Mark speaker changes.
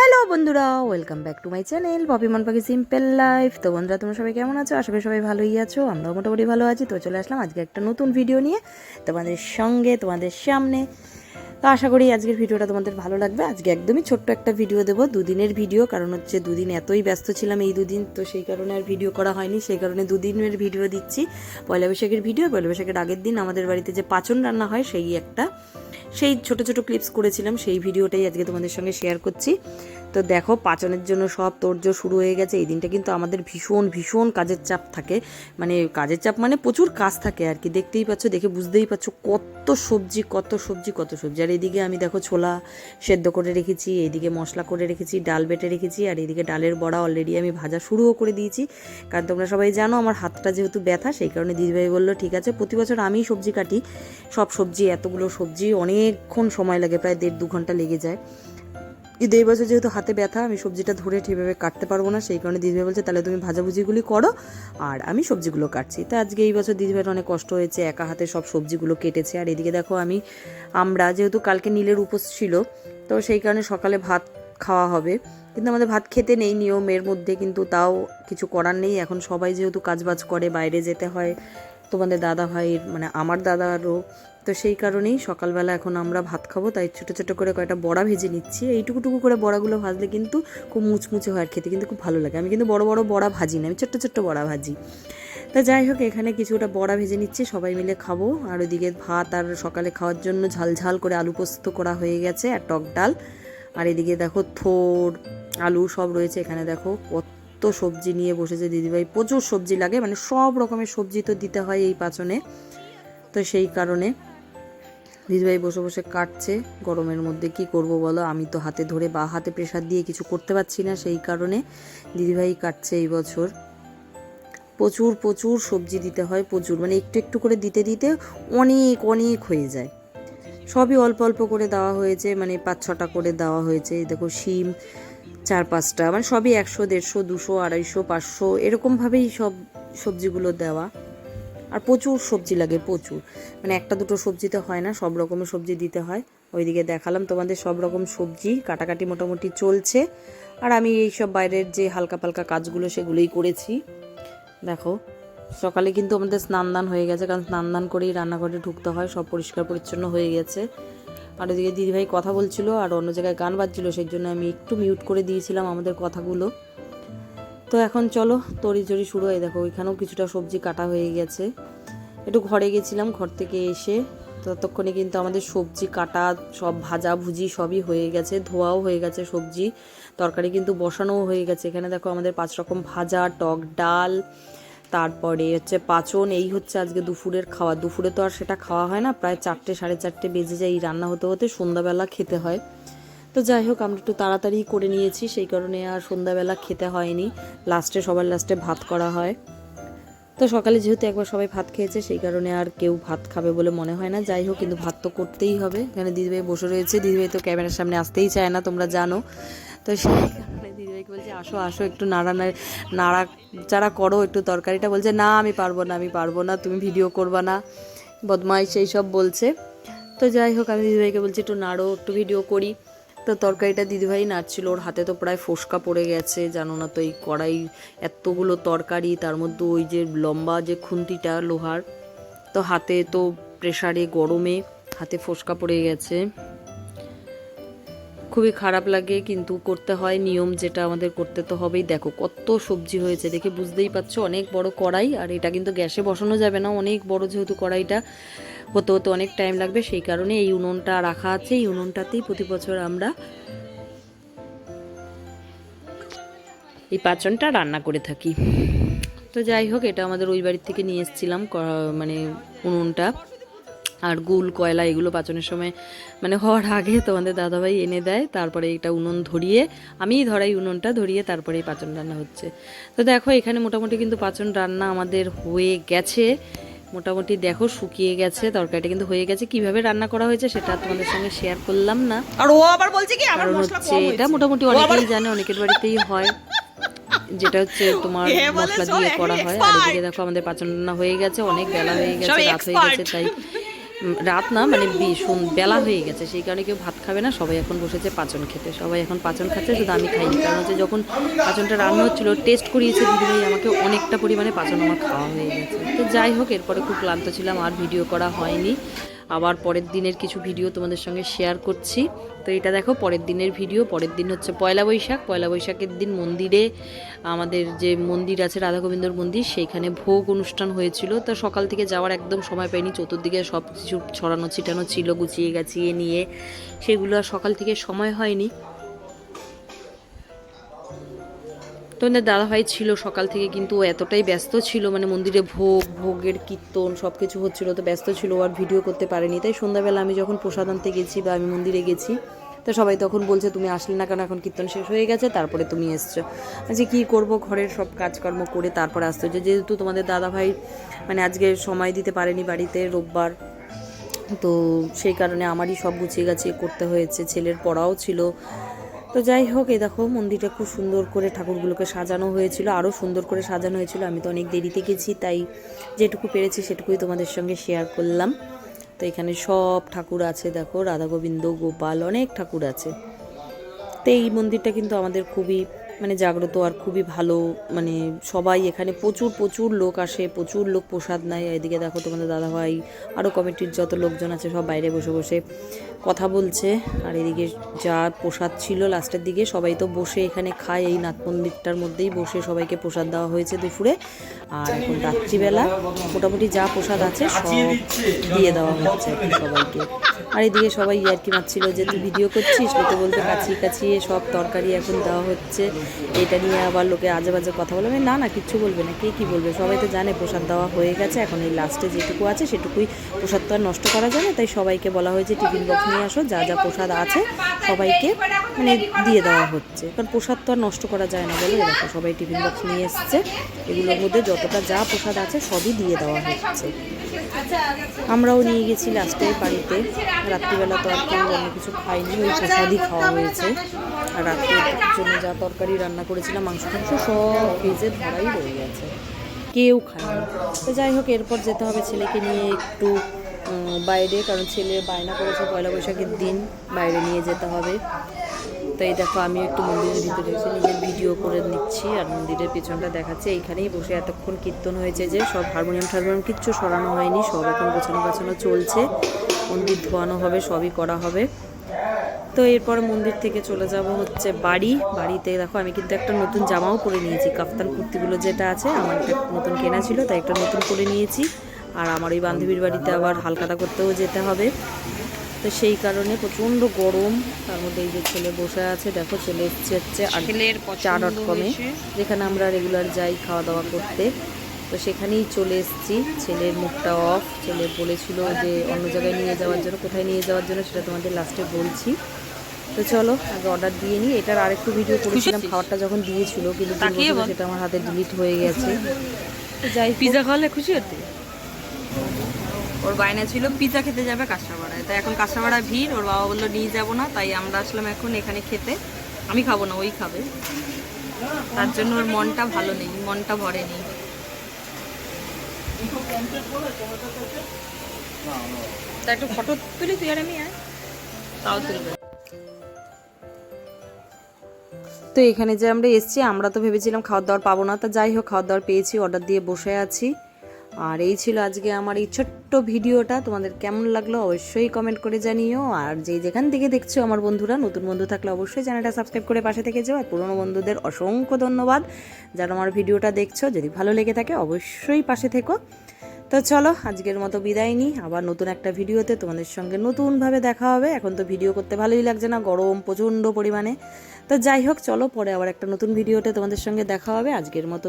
Speaker 1: Hello বন্ধুরা, welcome back to my channel Bobby মন পাখি সিম্পল লাইফ। তো বন্ধুরা, তোমরা সবাই কেমন আছো? আশা করি সবাই ভালোই আছো, আমরাও মোটামুটি ভালো আছি। তো চলে আসলাম আজকে একটা নতুন ভিডিও নিয়ে তোমাদের সঙ্গে, তোমাদের সামনে। তো আশা করি আজকের ভিডিওটা তোমাদের ভালো লাগবে। আজকে একদমই ছোট্ট একটা ভিডিও দেবো, দুদিনের ভিডিও, কারণ হচ্ছে দুদিন এতই ব্যস্ত ছিলাম এই দুদিন, তো সেই কারণে আর ভিডিও করা হয়নি। সেই কারণে দুদিনের ভিডিও দিচ্ছি। পয়লা বৈশাখের ভিডিও, পয়লা বৈশাখের আগের দিন আমাদের বাড়িতে যে পাচন রান্না হয়, সেই একটা, সেই ছোট ছোট ক্লিপস করেছিলাম, সেই ভিডিওটাই আজকে তোমাদের সঙ্গে শেয়ার করছি। তো দেখো, পাচনের জন্য সব তোড়জোড় শুরু হয়ে গেছে। এই দিনটা কিন্তু আমাদের ভীষণ ভীষণ কাজের চাপ থাকে। মানে কাজের চাপ মানে প্রচুর কাজ থাকে আর কি। দেখতেই পাচ্ছ, দেখে বুঝতেই পারছ কত সবজি কত সবজি কত সবজি। আর এদিকে আমি দেখো ছোলা সেদ্ধ করে রেখেছি এইদিকে মশলা করে রেখেছি, ডাল বেটে রেখেছি, আর এদিকে ডালের বড়া অলরেডি আমি ভাজা শুরুও করে দিয়েছি। কারণ তোমরা সবাই জানো আমার হাতটা যেহেতু ব্যথা, সেই কারণে দিদিভাই বলল, ঠিক আছে, প্রতি বছর আমি সবজি কাটি, সব সবজি, এতগুলো সবজি অনেকক্ষণ সময় লাগে, প্রায় দেড় দু ঘণ্টা লেগে যায়। কিন্তু এই বছর যেহেতু হাতে ব্যথা, আমি সবজিটা ধরে ঠিকভাবে কাটতে পারব না, সেই কারণে দিদিভাই বলছে, তাহলে তুমি ভাজাভুজিগুলি করো আর আমি সবজিগুলো কাটছি। তো আজকে এই বছর দিদিভাইয়ের অনেক কষ্ট হয়েছে, একা হাতে সব সবজিগুলো কেটেছে। আর এদিকে দেখো, আমি, আমরা যেহেতু কালকে নীলের উপোস ছিল, তো সেই কারণে সকালে ভাত খাওয়া হবে। কিন্তু আমাদের ভাত খেতে নেই, নিয়মের মধ্যে কিন্তু তাও কিছু করার নেই। এখন সবাই যেহেতু কাজবাজ করে, বাইরে যেতে হয় তোমাদের দাদা ভাইয়ের মানে আমার দাদারও। তো সেই কারণেই সকালবেলা এখন আমরা ভাত খাব, তাই ছোটো ছোটো করে কয়েকটা বড়া ভেজে নিচ্ছি। এইটুকুটুকু করে বড়াগুলো ভাজলে কিন্তু খুব মুচমুচে হয় আর খেতে, কিন্তু খুব ভালো লাগে। আমি কিন্তু বড় বড় বড়া ভাজি না, আমি ছোট্ট ছোট্ট বড়া ভাজি। তা যাই হোক, এখানে কিছুটা বড়া ভেজে নিচ্ছি, সবাই মিলে খাব। আর ওইদিকে ভাত আর সকালে খাওয়ার জন্য ঝাল ঝাল করে আলু পোস্ত করা হয়ে গেছে আর টক ডাল। আর এদিকে দেখো থোর, আলু সব রয়েছে। এখানে দেখো কত সবজি নিয়ে বসেছে দিদিভাই। প্রচুর সবজি লাগে মানে সব রকমের সবজি তো দিতে হয় এই পাচনে। তো সেই কারণে দিদিভাই বসে বসে কাটছে গরমের মধ্যে। কি করব বলো? আমি তো হাতে ধরে বা হাতে প্রেশার দিয়ে কিছু করতে পারছি না, সেই কারণে দিদিভাই কাটছে এই বছর। প্রচুর প্রচুর সবজি দিতে হয়, প্রচুর। মানে একটু একটু করে দিতে দিতে অনেক অনেক হয়ে যায়। সবই অল্প অল্প করে দেওয়া হয়েছে মানে পাঁচ ছটা করে দেওয়া হয়েছে। দেখো শিম চার পাঁচটা মানে সবই একশো, দেড়শো, দুশো, আড়াইশো, পাঁচশো, এরকমভাবেই সব সবজিগুলো দেওয়া। আর প্রচুর সবজি লাগে, প্রচুর। মানে একটা দুটো সবজিতে হয় না, সব রকমের সবজি দিতে হয়। ওইদিকে দেখালাম তোমাদের সব রকম সবজি, কাটাকাটি মোটামুটি চলছে। আর আমি এই সব বাইরের যে হালকা পালকা কাজগুলো সেগুলোই করেছি। দেখো, সকালে কিন্তু আমাদের স্নান দান হয়ে গেছে, কারণ স্নান দান করেই রান্নাঘরে ঢুকতে হয়, সব পরিষ্কার পরিচ্ছন্ন হয়ে গেছে। আর ওদিকে দিদিভাই কথা বলছিল আর অন্য জায়গায় গান বাজছিল, সেই জন্য আমি একটু মিউট করে দিয়েছিলাম আমাদের কথাগুলো। তো এখন চলো, তরি চড়ি শুরু হয়ে। দেখো, ওইখানেও কিছুটা সবজি কাটা হয়ে গেছে। একটু ঘরে গেছিলাম, ঘর থেকে এসে ততক্ষণে কিন্তু আমাদের সবজি কাটা, সব ভাজা ভুজি সবই হয়ে গেছে, ধোয়াও হয়ে গেছে সবজি। তরকারি কিন্তু বসানোও হয়ে গেছে। এখানে দেখো আমাদের পাঁচ রকম ভাজা, টক ডাল তারপরে হচ্ছে পাচন, এই হচ্ছে আজকে দুপুরের খাওয়া। দুপুরে তো আর সেটা খাওয়া হয় না, প্রায় চারটে, সাড়ে চারটে বেজে যায় এই রান্না হতে হতে, সন্ধ্যাবেলা খেতে হয়। তো যাই হোক, আমরা একটু তাড়াতাড়ি করে নিয়েছি, সেই কারণে আর সন্ধ্যাবেলা খেতে হয়নি। লাস্টে, সবার লাস্টে ভাত করা হয়। তো সকালে যেহেতু একবার সবাই ভাত খেয়েছে, সেই কারণে আর কেউ ভাত খাবে বলে মনে হয় না। যাই হোক, কিন্তু ভাত তো করতেই হবে। এখানে দিদিভাই বসে রয়েছে। দিদিভাই তো ক্যামেরার সামনে আসতেই চায় না, তোমরা জানো। তো সেই কারণে দিদিভাইকে বলছে, আসো আসো, একটু নাড়া নাড়া যারা করো, একটু তরকারিটা বলছে, না, আমি পারব না, আমি পারব না, তুমি ভিডিও করবা না। বদমাই সেই সব বলছে। তো যাই হোক, আমি দিদিভাইকে বলছি, একটু নাড়ো, একটু ভিডিও করি। তো তরকারিটা দিদিভাই নাড়ছিল, ওর হাতে তো প্রায় ফোসকা পড়ে গেছে, জানো না তো এই কড়াই, এতগুলো তরকারি, তার মধ্যে ওই যে লম্বা যে খুন্তিটা, লোহার, তো হাতে তো প্রেশারে গরমে হাতে ফোসকা পড়ে গেছে। খুবই খারাপ লাগে, কিন্তু করতে হয় নিয়ম যেটা আমাদের করতে তো হবেই। দেখো কত সবজি হয়েছে, দেখে বুঝতেই পারছ, অনেক বড় কড়াই, আর এটা কিন্তু গ্যাসে বসানো যাবে না, অনেক বড় যেহেতু কড়াইটা, হতে হতে অনেক টাইম লাগবে, সেই কারণে এই উনুনটা রাখা আছে, এই উনুনটাতেই প্রতি বছর আমরা এই পাচনটা রান্না করে থাকি। তো যাই হোক, এটা আমাদের ওই বাড়ির থেকে নিয়ে এসেছিলাম মানে উনুনটা। আর গুল কয়লা এগুলো পাচনের সময় মানে হওয়ার আগে তোমাদের দাদাভাই এনে দেয় তারপরে এটা উনুন ধরিয়ে আমিই ধরাই উনুনটা ধরিয়ে তারপরে এই পাচন রান্না হচ্ছে। তো দেখো এখানে মোটামুটি কিন্তু পাচন রান্না আমাদের হয়ে গেছে। মোটামুটি দেখো শুকিয়ে গেছে তরকারিটা কিন্তু হয়ে গেছে। কীভাবে রান্না করা হয়েছে সেটা তোমাদের সঙ্গে শেয়ার করলাম না।
Speaker 2: আর ও আবার বলছে কি আমার মশলা
Speaker 1: হচ্ছে
Speaker 2: কম
Speaker 1: এটা মোটামুটি অনেকেই জানে অনেকের বাড়িতেই হয়। যেটা হচ্ছে তোমার মশলা দিয়ে করা হয়। আর এদিকে দেখো আমাদের পাচন রান্না হয়ে গেছে অনেক বেলা হয়ে গেছে রাত হয়ে গেছে তাই রাত না মানে বেলা হয়ে গেছে। সেই কারণে কেউ ভাত খাবে না, সবাই এখন বসেছে পাচন খেতে। সবাই এখন পাচন খাচ্ছে, শুধু আমি খাইনি। কারণ হচ্ছে যখন পাচনটা রান্না হচ্ছিল, টেস্ট করিয়েছে দিদিভাই, আমাকে অনেকটা পরিমাণে পাচন আমার খাওয়া হয়ে গেছে। তো যাই হোক, এরপরে খুব ক্লান্ত ছিলাম, আর ভিডিও করা হয়নি। আবার পরের দিনের কিছু ভিডিও তোমাদের সঙ্গে শেয়ার করছি। তো এটা দেখো, পরের দিনের ভিডিও পরের দিন হচ্ছে পয়লা বৈশাখ। পয়লা বৈশাখের দিন মন্দিরে আমাদের যে মন্দির আছে রাধা গোবিন্দর মন্দির, সেইখানে ভোগ অনুষ্ঠান হয়েছিল। তো সকাল থেকে যাওয়ার একদম সময় পাইনি, চতুর্দিকে সব কিছু ছড়ানো ছিটানো ছিল গুছিয়ে গাছিয়ে নিয়ে। সেগুলো সকাল থেকে সময় হয়নি। তোমাদের দাদাভাই ছিল সকাল থেকে, কিন্তু ও এতটাই ব্যস্ত ছিল মানে মন্দিরে ভোগ, ভোগের কীর্তন সব কিছু হচ্ছিল, তো ব্যস্ত ছিল আর ভিডিও করতে পারেনি। তাই সন্ধ্যাবেলা আমি যখন প্রসাদ আনতে গেছি বা আমি মন্দিরে গেছি, তো সবাই তখন বলছে, তুমি আসলে না কেন, এখন কীর্তন শেষ হয়ে গেছে, তারপরে তুমি এসছো। আজকে কী করব ঘরের সব কাজকর্ম করে তারপরে আসতে হচ্ছে। যেহেতু তোমাদের দাদাভাই মানে আজকে সময় দিতে পারেনি বাড়িতে রোববার, তো সেই কারণে আমারই সব গুছিয়ে গাছিয়ে করতে হয়েছে। ছেলের পড়াও ছিল তো যাই হোক, এই দেখো, মন্দিরটা খুব সুন্দর করে ঠাকুরগুলোকে সাজানো হয়েছিল আরও সুন্দর করে সাজানো হয়েছিল। আমি তো অনেক দেরিতে গেছি, তাই যেটুকু পেরেছি সেটুকুই তোমাদের সঙ্গে শেয়ার করলাম। তো এখানে সব ঠাকুর আছে, দেখো, রাধা গোবিন্দ, গোপাল, অনেক ঠাকুর আছে। তো এই মন্দিরটা কিন্তু আমাদের খুবই মানে জাগ্রত আর খুবই ভালো মানে সবাই এখানে প্রচুর প্রচুর লোক আসে, প্রচুর লোক প্রসাদ নেয়। এদিকে দেখো তোমাদের দাদাভাই আরও কমিটির যত লোকজন আছে সব বাইরে বসে বসে কথা বলছে। আর এদিকে যা প্রসাদ ছিল লাস্টের দিকে, সবাই তো বসে এখানে খায়, এই নাথ মন্দিরটার মধ্যেই বসে সবাইকে প্রসাদ দেওয়া হয়েছে দুপুরে। আর এখন রাত্রিবেলা মোটামুটি যা প্রসাদ আছে সব দিয়ে দেওয়া হচ্ছে সবাইকে। আর এদিকে সবাই ইয়ার্কি মারছিল যে, তুই ভিডিও করছিস? লোকে বলতে কাছিয়ে কাছিয়ে সব তরকারি এখন দেওয়া হচ্ছে। এটা নিয়ে আবার লোকে আজে বাজে কথা বলবে না না, কিচ্ছু বলবে না। কে কি বলবে? সবাই তো জানে প্রসাদ দেওয়া হয়ে গেছে। এখন এই লাস্টে যেটুকু আছে সেটুকুই প্রসাদ তো আর নষ্ট করা যায় না। তাই সবাইকে বলা হয়েছে, টিফিন বক্স নিয়ে আসো, যা যা প্রসাদ আছে সবাইকে মানে দিয়ে দেওয়া হচ্ছে। কারণ প্রসাদ তো আর নষ্ট করা যায় না বলে। দেখো সবাই টিফিন বক্স নিয়ে এসছে। এগুলোর মধ্যে যতটা যা প্রসাদ আছে সবই দিয়ে দেওয়া হচ্ছে। আমরাও নিয়ে গেছি লাস্টে বাড়িতে। রাত্রিবেলা তো আর কেউ অন্য কিছু খাইনি ওই প্রসাদই খাওয়া হয়েছে। আর রাত্রের জন্য যা তরকারি রান্না করেছিলাম, মাংস টাংস সব ফ্রিজে ধরাই রয়ে গেছে। কেউ খায়নি। তো যাই হোক, এরপর যেতে হবে ছেলেকে নিয়ে একটু বাইরে, কারণ ছেলে বায়না করেছে পয়লা বৈশাখের দিন, বাইরে নিয়ে যেতে হবে। তো এই দেখো, আমি একটু মন্দিরের ভিতরে এসে নিজের ভিডিও করে নিচ্ছি আর মন্দিরের পেছনটা দেখাচ্ছে। এইখানেই বসে এতক্ষণ কীর্তন হয়েছে যে সব হারমোনিয়াম টারমোনিয়াম কিচ্ছু সরানো হয়নি, সব এখন গোছানো গাছানো চলছে। মন্দির ধোয়ানো হবে, সবই করা হবে। তো এরপরে মন্দির থেকে চলে যাব হচ্ছে বাড়ি। বাড়িতে দেখো, আমি কিন্তু একটা নতুন জামাও পরে নিয়েছি। কাফতান কুর্তিগুলো যেটা আছে, আমার একটা নতুন কেনা ছিল, তাই একটা নতুন করে নিয়েছি। আর আমার ওই বান্ধবীর বাড়িতে আবার হালকাতা করতেও যেতে হবে। তো সেই কারণে প্রচণ্ড গরম। তার মধ্যে এই যে ছেলে বসে আছে দেখো ছেলে এসছে হচ্ছে চা ডট কমে যেখানে আমরা রেগুলার যাই খাওয়া দাওয়া করতে। তো সেখানেই চলে এসেছি। ছেলের মুখটা অফ ছেলে বলেছিল যে অন্য জায়গায় নিয়ে যাওয়ার জন্য কোথায় নিয়ে যাওয়ার জন্য সেটা তোমাদের লাস্টে বলছি। তো চলো আগে অর্ডার দিয়ে নিই। এটার আরেকটু ভিডিও করেছিলাম খাবারটা যখন দিয়েছিল কিন্তু। সেটা আমার হাতে ডিলিট হয়ে গেছে। যাই
Speaker 2: পিজা খাওয়ালে খুশি হতে? ওর বায়না ছিল পিজা খেতে যাবে কাঁচরাপাড়ায় তাই এখন কাঁচরাপাড়ায় ভিড়, ওর বাবা বলল, নিয়ে যাব না। তাই আমরা আসলাম এখন এখানে খেতে। আমি খাব না, ওই খাবে। তার জন্য ওর মনটা ভালো নেই, মনটা ভরে নেই। তা একটু ফটো তুলি তুই আর আমি তাও তুলবে।
Speaker 1: তো এখানে যে আমরা এসেছি, আমরা তো ভেবেছিলাম খাওয়ার দাওয়ার পাবো না। তা যাই হোক, খাওয়ার দাওয়ার পেয়েছি অর্ডার দিয়ে বসে আছি। আর এই ছিল আজকে আমার এই ছোট্ট ভিডিওটা। তোমাদের কেমন লাগল অবশ্যই কমেন্ট করে জানিও। আর যে যেখান থেকে দেখছ আমার বন্ধুরা, নতুন বন্ধু থাকলে অবশ্যই চ্যানেলটা সাবস্ক্রাইব করে পাশে থেকে যাও। আর পুরনো বন্ধুদের অসংখ্য ধন্যবাদ যারা আমার ভিডিওটা দেখছ। যদি ভালো লেগে থাকে অবশ্যই পাশে থেকো। তো চলো, আজকের মতো বিদায় নিই। আবার নতুন একটা ভিডিওতে তোমাদের সঙ্গে নতুনভাবে দেখা হবে। এখন তো ভিডিও করতে ভালোই লাগছে না, গরম প্রচণ্ড পরিমাণে। তো যাই হোক, চলো পরে আবার একটা নতুন ভিডিওতে তোমাদের সঙ্গে দেখা হবে। আজকের মতো